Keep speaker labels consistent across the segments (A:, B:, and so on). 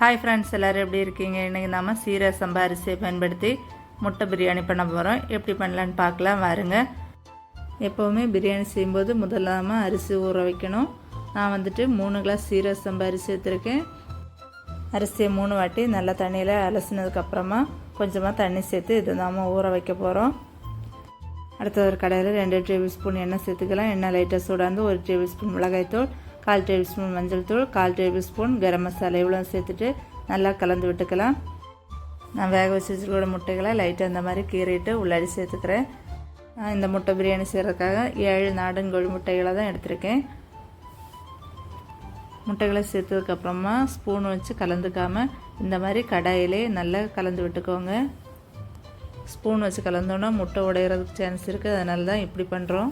A: Hi friends எல்லோரும் எப்படி இருக்கீங்க? இன்றைக்கி நாம் சீரக சம்பா அரிசியை பயன்படுத்தி முட்டை பிரியாணி பண்ண போகிறோம் எப்படி பண்ணலான்னு பார்க்கலாம் வாருங்க. எப்போவுமே பிரியாணி செய்யும்போது முதல்ல அரிசி ஊற வைக்கணும். நான் வந்துட்டு மூணு கிளாஸ் சீரக சம்பா அரிசி அரிசியை மூணு வாட்டி நல்லா தண்ணியில் அலசினதுக்கப்புறமா கொஞ்சமாக தண்ணி சேர்த்து இதை நாம் ஊற வைக்க போகிறோம் அடுத்த ஒரு கடையில் ரெண்டு டேபிள் ஸ்பூன் எண்ணெய் சேர்த்துக்கலாம். எண்ணெய் லைட்டாக சூடாந்து ஒரு டேபிள் ஸ்பூன் மிளகாய்த்தூள் கால் டேபிள் ஸ்பூன் மஞ்சள் தூள் கால் டேபிள் ஸ்பூன் கரம் மசாலா இவ்வளோ சேர்த்துட்டு நல்லா கலந்து விட்டுக்கலாம். நான் வேக வச்சு வச்சுருக்கிற முட்டைகளை லைட்டாக இந்த மாதிரி கீறிட்டு உள்ளாடி சேர்த்துக்கிறேன். இந்த முட்டை பிரியாணி செய்கிறதுக்காக ஏழு நாடன்கோழி முட்டைகளை தான் எடுத்திருக்கேன். முட்டைகளை சேர்த்ததுக்கப்புறமா ஸ்பூன் வச்சு கலந்துக்காமல் இந்த மாதிரி கடாயிலே நல்லா கலந்து விட்டுக்கோங்க. ஸ்பூன் வச்சு கலந்தோன்னா முட்டை உடையிறதுக்கு சான்ஸ் இருக்குது அதனால தான் இப்படி பண்ணுறோம்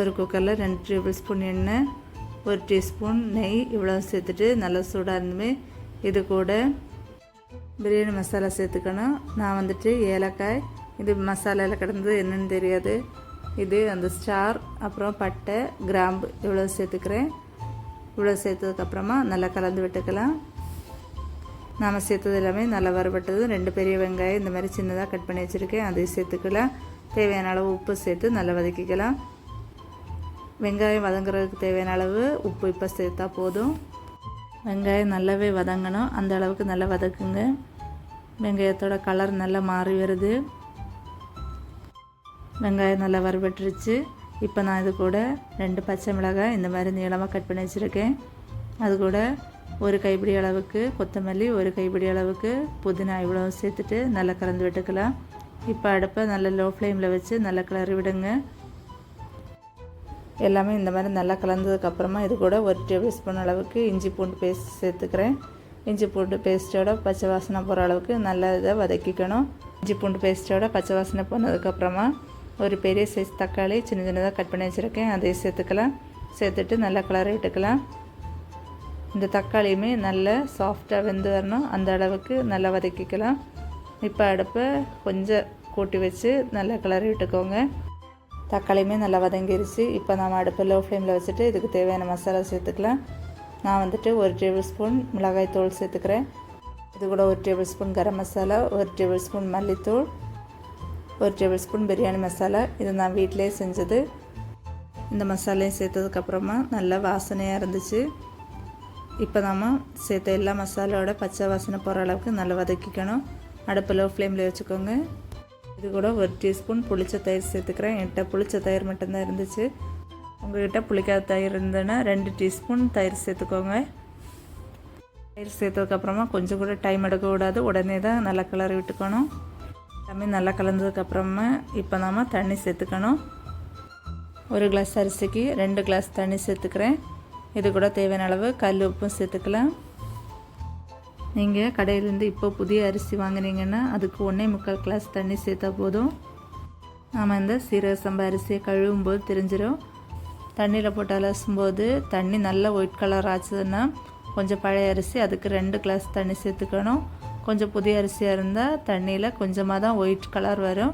A: ஒரு குக்கரில் ரெண்டு டேபிள் ஸ்பூன் எண்ணெய் ஒரு டீஸ்பூன் நெய் இவ்வளோ சேர்த்துட்டு நல்லா சூடாக இருந்துமே இது கூட பிரியாணி மசாலா சேர்த்துக்கணும். நான் வந்துட்டு ஏலக்காய் இது மசாலாவில் கிடந்தது என்னன்னு தெரியாது. இது அந்த ஸ்டார் அப்புறம் பட்டை கிராம்பு இவ்வளோ சேர்த்துக்கிறேன். இவ்வளோ சேர்த்ததுக்கப்புறமா நல்லா கலந்து விட்டுக்கலாம். நாம் சேர்த்தது எல்லாமே நல்லா வரப்பட்டது ரெண்டு பெரிய வெங்காயம் இந்த மாதிரி சின்னதாக கட் பண்ணி வச்சுருக்கேன். அதையும் சேர்த்துக்கலாம். தேவையான அளவு உப்பு சேர்த்து நல்லா வதக்கிக்கலாம். வெங்காயம் வதங்குறதுக்கு தேவையான அளவு உப்பு இப்போ சேர்த்தா போதும். வெங்காயம் நல்லாவே வதங்கணும். அந்த அளவுக்கு நல்லா வதக்குங்க. வெங்காயத்தோட கலர் நல்லா மாறி வருது. வெங்காயம் நல்லா வறுபட்டுருச்சு. இப்போ நான் இது கூட ரெண்டு பச்சை மிளகாய் இந்த மாதிரி நீளமாக கட் பண்ணி வச்சுருக்கேன். அது கூட ஒரு கைப்பிடி அளவுக்கு கொத்தமல்லி ஒரு கைப்பிடி அளவுக்கு புதினா இவ்வளோ சேர்த்துட்டு நல்லா கலந்து விட்டுக்கலாம். இப்போ அடுப்பை நல்லா லோ ஃப்ளேமில் வச்சு நல்லா கிளறி விடுங்க. எல்லாமே இந்த மாதிரி நல்லா கலந்ததுக்கப்புறமா இது கூட ஒரு டேபிள் ஸ்பூன் அளவுக்கு இஞ்சி பூண்டு பேஸ்ட் சேர்த்துக்கிறேன். இஞ்சி பூண்டு பேஸ்ட்டோட பச்சை வாசனை போகிற அளவுக்கு நல்லா இதை வதக்கிக்கணும். இஞ்சி பூண்டு பேஸ்ட்டோட பச்சை வாசனை போனதுக்கப்புறமா ஒரு பெரிய சைஸ் தக்காளி சின்ன சின்னதாக கட் பண்ணி வச்சுருக்கேன். அதையும் சேர்த்துக்கலாம். சேர்த்துட்டு நல்லா கலரை விட்டுக்கலாம் இந்த தக்காளியுமே நல்லா சாஃப்டாக வெந்து வரணும். அந்த அளவுக்கு நல்லா வதக்கிக்கலாம். இப்போ அடுப்பை கொஞ்சம் கூட்டி வச்சு நல்லா கிளறி விட்டுக்கோங்க தக்காளியுமே நல்லா வதங்கிருச்சு. இப்போ நம்ம அடுப்பை லோ ஃப்ளேமில் வச்சுட்டு இதுக்கு தேவையான மசாலா சேர்த்துக்கலாம். நான் வந்துட்டு ஒரு டேபிள் ஸ்பூன் மிளகாய் தூள் சேர்த்துக்கிறேன். இது கூட ஒரு டேபிள் ஸ்பூன் கரம் மசாலா ஒரு டேபிள் ஸ்பூன் மல்லித்தூள் ஒரு டேபிள் ஸ்பூன் பிரியாணி மசாலா. இது நான் வீட்டிலே செஞ்சது. இந்த மசாலையும் சேர்த்ததுக்கப்புறமா நல்லா வாசனையாக இருந்துச்சு. இப்போ நாம் சேர்த்த எல்லா மசாலாவோட பச்சை வாசனை போகிற அளவுக்கு நல்லா வதக்கிக்கணும். அடுப்பு லோ ஃப்ளேமில் வச்சுக்கோங்க. இது கூட ஒரு டீஸ்பூன் புளிச்ச தயிர் சேர்த்துக்கிறேன். என்கிட்ட புளிச்ச தயிர் மட்டும்தான் இருந்துச்சு. உங்கள்கிட்ட புளிக்காத தயிர் இருந்ததுன்னா ரெண்டு டீஸ்பூன் தயிர் சேர்த்துக்கோங்க. தயிர் சேர்த்ததுக்கப்புறமா கொஞ்சம் கூட டைம் எடுக்கக்கூடாது. உடனே தான் நல்லா கலர் விட்டுக்கணும். எல்லாமே நல்லா கலந்ததுக்கப்புறமா இப்போ நாம் தண்ணி சேர்த்துக்கணும். ஒரு கிளாஸ் அரிசிக்கு ரெண்டு கிளாஸ் தண்ணி சேர்த்துக்கிறேன். இது கூட தேவையான அளவு கல் உப்பும் சேர்த்துக்கலாம். நீங்கள் கடையிலேருந்து இப்போ புதிய அரிசி வாங்கினீங்கன்னா அதுக்கு ஒன்றே முக்கால் கிளாஸ் தண்ணி சேர்த்தா போதும். நாம் இந்த சீரக சம்பா அரிசியை கழுவும் போது தெரிஞ்சிடும் தண்ணியில் போட்டு அலசும்போது தண்ணி நல்லா ஒயிட் கலர் ஆச்சுதுன்னா கொஞ்சம் பழைய அரிசி அதுக்கு ரெண்டு கிளாஸ் தண்ணி சேர்த்துக்கணும். கொஞ்சம் புதிய அரிசியாக இருந்தால் தண்ணியில் கொஞ்சமாக தான் ஒயிட் கலர் வரும்.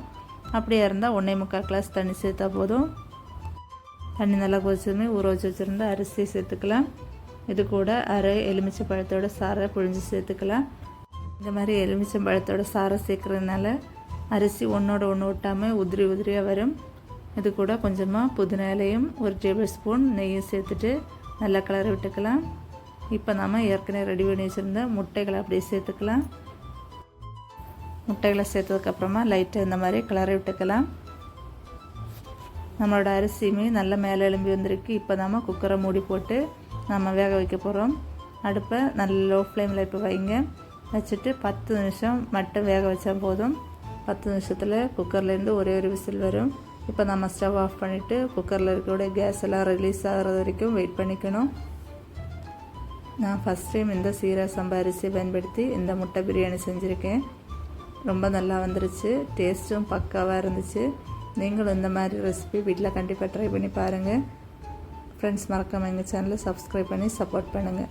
A: அப்படியே இருந்தால் ஒன்றே முக்கால் கிளாஸ் தண்ணி சேர்த்தா போதும். தண்ணி நல்லா கொதிச்சதுமே ஊற வச்சு வச்சுருந்தா அரிசி சேர்த்துக்கலாம். இது கூட அரை எலுமிச்சை பழத்தோட சாரை புழிஞ்சு சேர்த்துக்கலாம். இந்த மாதிரி எலுமிச்சம்பழத்தோட சாரை சேர்க்குறதுனால அரிசி ஒன்றோட ஒன்று ஒட்டாமல் உதிரி உதிரியாக வரும். இது கூட கொஞ்சமாக புதினா இலையும் ஒரு டேபிள் ஸ்பூன் நெய்யும் சேர்த்துட்டு நல்லா கலரை விட்டுக்கலாம். இப்போ நாம் ஏற்கனவே ரெடி பண்ணி வச்சுருந்த முட்டைகளை அப்படியே சேர்த்துக்கலாம். முட்டைகளை சேர்த்ததுக்கப்புறமா லைட்டாக இந்த மாதிரி கலரை விட்டுக்கலாம். நம்மளோட அரிசியுமே நல்லா மேலே எழும்பி வந்திருக்கு. இப்போ நாம் குக்கரை மூடி போட்டு நம்ம வேக வைக்க போகிறோம் அடுப்பை நல்ல லோ ஃப்ளேமில் இப்போ வைங்க. வச்சுட்டு பத்து நிமிஷம் மட்டும் வேக வச்சா போதும். பத்து நிமிஷத்தில் குக்கர்லேருந்து ஒரே ஒரு விசில் வரும். இப்போ நம்ம ஸ்டவ் ஆஃப் பண்ணிவிட்டு குக்கரில் இருக்கக்கூடிய கேஸ் எல்லாம் ரிலீஸ் ஆகிறது வரைக்கும் வெயிட் பண்ணிக்கணும். நான் ஃபஸ்ட் டைம் இந்த சீரா சம்பா பயன்படுத்தி இந்த முட்டை பிரியாணி செஞ்சுருக்கேன். ரொம்ப நல்லா வந்துருச்சு. டேஸ்ட்டும் பக்காவாக இருந்துச்சு. நீங்களும் இந்த மாதிரி ரெசிபி வீட்டில் கண்டிப்பாக ட்ரை பண்ணி பாருங்கள் ஃப்ரெண்ட்ஸ் மறக்காமல் எங்கள் சேனலை சப்ஸ்கிரைப் பண்ணி சப்போர்ட் பண்ணுங்கள்